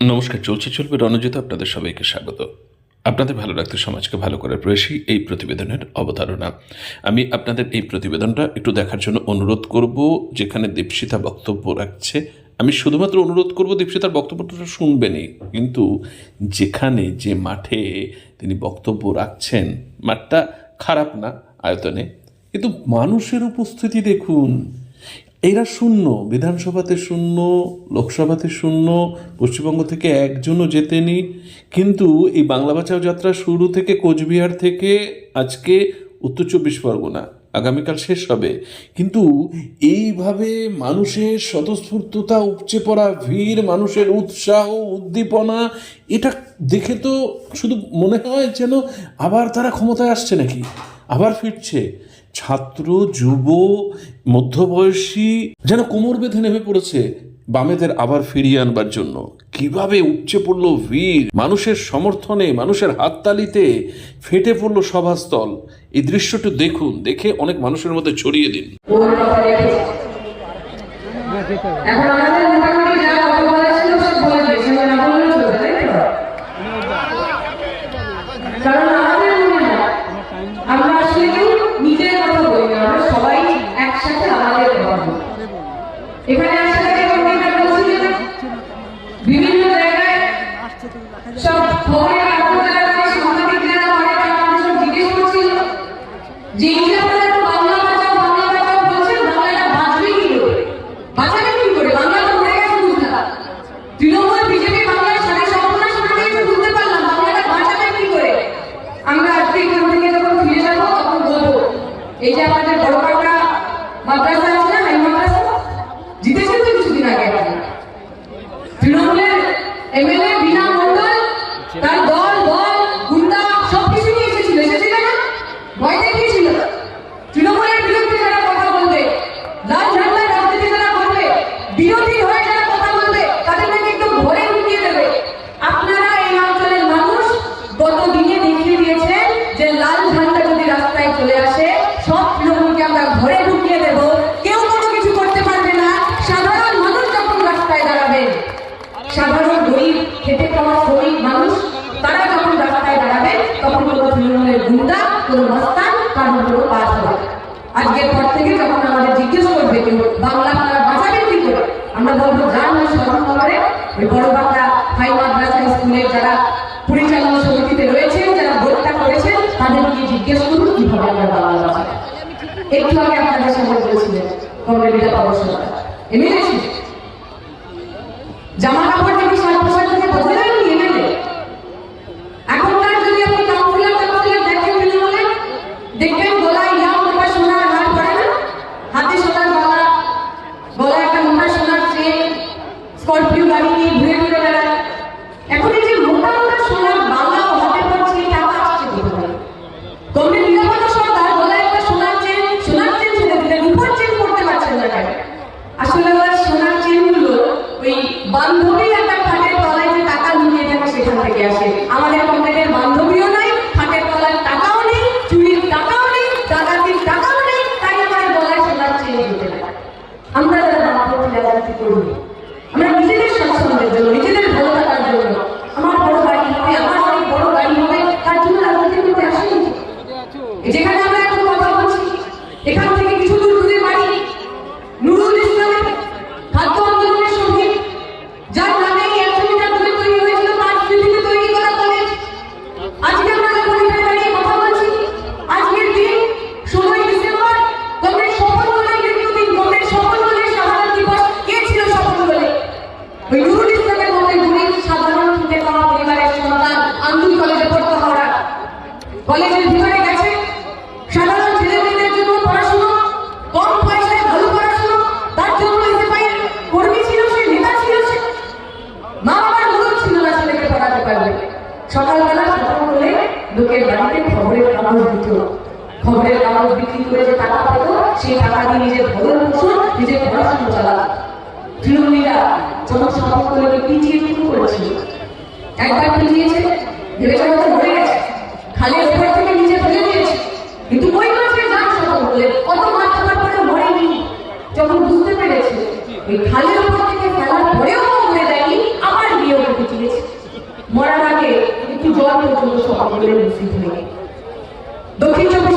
নমস্কার, চলছে, চলবে রণজিত আপনাদের সবাইকে স্বাগত। আপনাদের ভালো রাখতে সমাজকে ভালো করার প্রয়াসই এই প্রতিবেদনের অবতারণা। আমি আপনাদের এই প্রতিবেদনটা একটু দেখার জন্য অনুরোধ করব, যেখানে দীপশিতা বক্তব্য রাখছে। আমি শুধুমাত্র অনুরোধ করব দীপশিতার বক্তব্যটা শুনবেনই, কিন্তু যেখানে যে মাঠে তিনি বক্তব্য রাখছেন, মাঠটা খারাপ না আয়তনে। কিন্তু মানুষের উপস্থিতি দেখুন এরা শূন্য, বিধানসভাতে শূন্য, লোকসভাতে শূন্য, পশ্চিমবঙ্গ থেকে একজনও জেতেনি। কিন্তু এই বাংলা বাঁচাও যাত্রা শুরু থেকে কোচবিহার থেকে আজকে উত্তর চব্বিশ পরগনা, আগামীকাল শেষ হবে। কিন্তু এইভাবে মানুষের স্বতঃস্ফূর্ততা, উপচে পড়া ভিড়, মানুষের উৎসাহ, উদ্দীপনা, এটা দেখে তো শুধু মনে হয় যেন আবার তারা ক্ষমতায় আসছে নাকি? আবার ফিরছে। ছাত্র, যুব, মধ্যবয়সী যেন কোমর বেঁধে নেমে পড়েছে, বামেদের আবার ফিরিয়ে আনবার জন্য। কীভাবে উপচে পড়ল ভিড়, মানুষের সমর্থনে, মানুষের হাততালিতে ফেটে পড়ল সভাস্থল। এই দৃশ্যটি দেখুন, দেখে অনেক মানুষের মধ্যে ছড়িয়ে দিন। এখন একটু আমি আপনাদের সামনে বলেছিলেন। কমরেড পাবো এমনি থেকে আসে। আমাদের কমপ্লেটের মান টাকা পেত সেই টাকা দিয়ে নিজের ঘরের বসুন নিজের পড়াশুনো চালা নিজে ফেলে দিয়েছে। কিন্তু ওই মাছের গান কত মাছ খাবার যখন বুঝতে পেরেছে, ওই খালের উপর থেকে ফেলার পরেও মরে যায়নি, আবার নিয়ে ওকে পিটিয়েছে। মরার আগে একটু জল পর্যন্ত সফল হলে নিশ্চিত হয়ে Dos kilos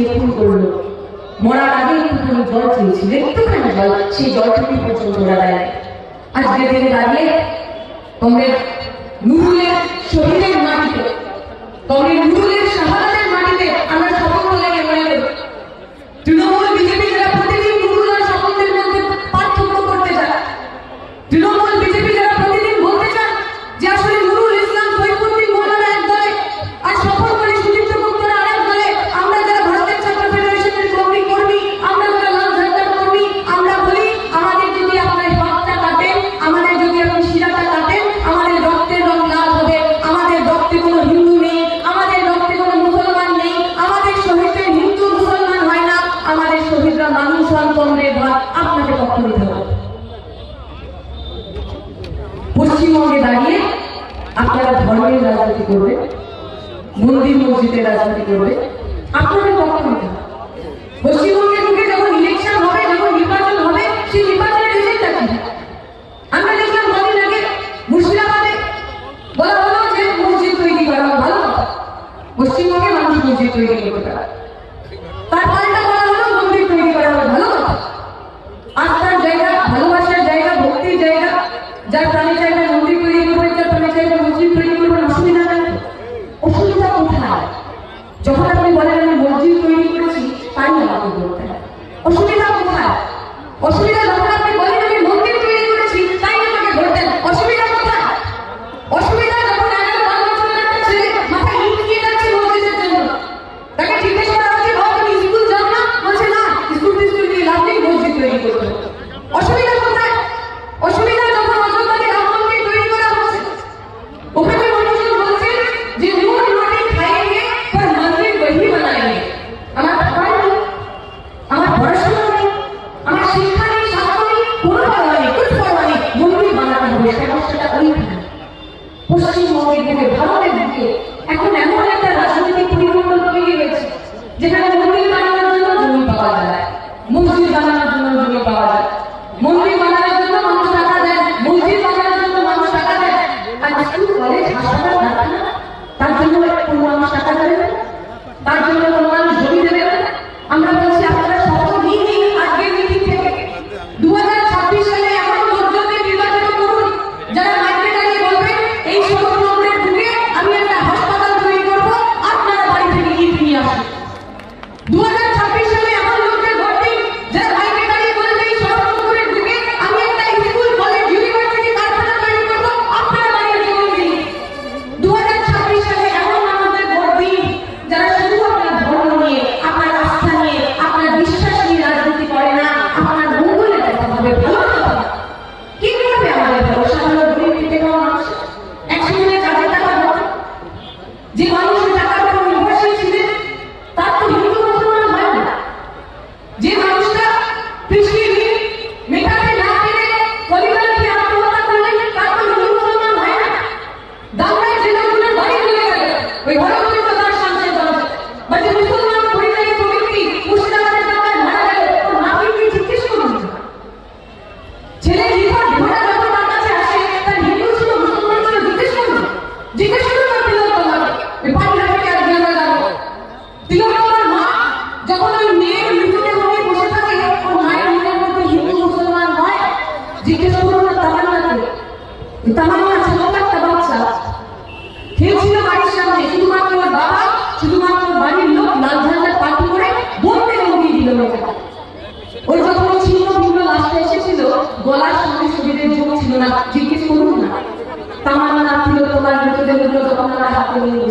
এরকম মরার আগে একটুখানি জল চেয়েছিল, একটুখানি জল, সেই জলটুকু পর্যন্ত ওরা দেয়। আজকে দিনে দাঁড়িয়ে কংগ্রেস নুরুলের শহীদের মাটিতে কংগ্রেস নুরুলের সন্তানতন্ত্রের ভাগ আপনাকে রক্ত দিতে হবে। পশ্চিমবঙ্গে দাঁড়িয়ে আপনারা ধর্মের রাজনীতি করবে, মন্দির মসজিদের রাজনীতি করবে, আপনাদের রক্ত দিতে হবে। পশ্চিমবঙ্গ যখন আপনি বলেন আমি মসজিদ তৈরি করেছি, তাই আমাকে বলতে হয়। অসুবিধা কোথায়? অসুবিধা যখন আপনি বলেন আমি মন্দির তৈরি করেছি, তাই আমাকে বলতেন অসুবিধা কোথায়? অসুবিধা অসুবিধা পশ্চিমবঙ্গের বুকে ভারতের বুকে এখন এমন একটা রাজনৈতিক পরিবর্তন তৈরি হয়েছে যেখানে মন্দির বানানোর জন্য জমি পাওয়া যায়, মসজিদ বানানোর জন্য জমি পাওয়া যায়, মন্দির বানানোর জন্য মানুষ টাকা দেয়, মসজিদ বানানোর জন্য মানুষ টাকা দেয়। আর স্কুল কলেজ হাসপাতাল তার জন্য মানুষ টাকা দেয় তার জন্য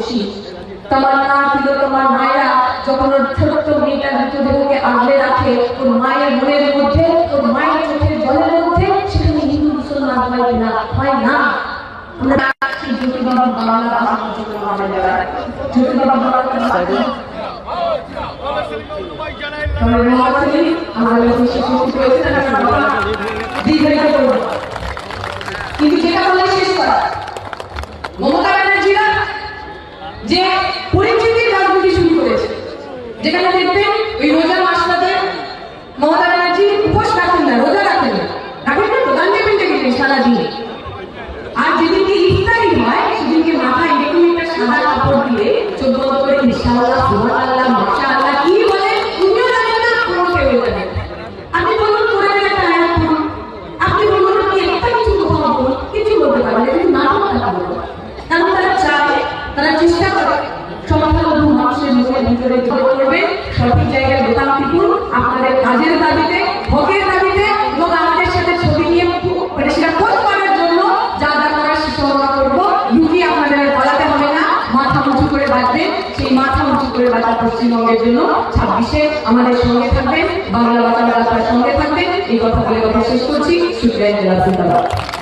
করছি তোমার না ছিল তোমার মায়েরা, যখন ওর ছোট্ট মেয়েটা মৃতদেহকে আগলে রাখে, ওর মায়ের মনের মধ্যে, ওর মায়ের চোখের জলের মধ্যে সেখানে হিন্দু মুসলমান হয় কিনা হয় না। কিন্তু যেটা বলে শেষ করা, মমতা যে পরিচিতির রাজনীতি শুরু করেছে। যেখানে দেখবেন ওই রোজা মাসটাতে মমতা ব্যানার্জি উপোস রাখেন না, রোজা রাখেন না। রাখেন না প্রধান দেবেন দেখবেন আর যেদিনকে ইফতারি হয়, সেদিনকে মাথায় এরকম একটা সাদা কাপড় দিয়ে চোদ্দ করে ইনশাআল্লাহ সুবহানাল্লাহ মাশাআল্লাহ থাকবেন বাংলা বাংলা রাস্তার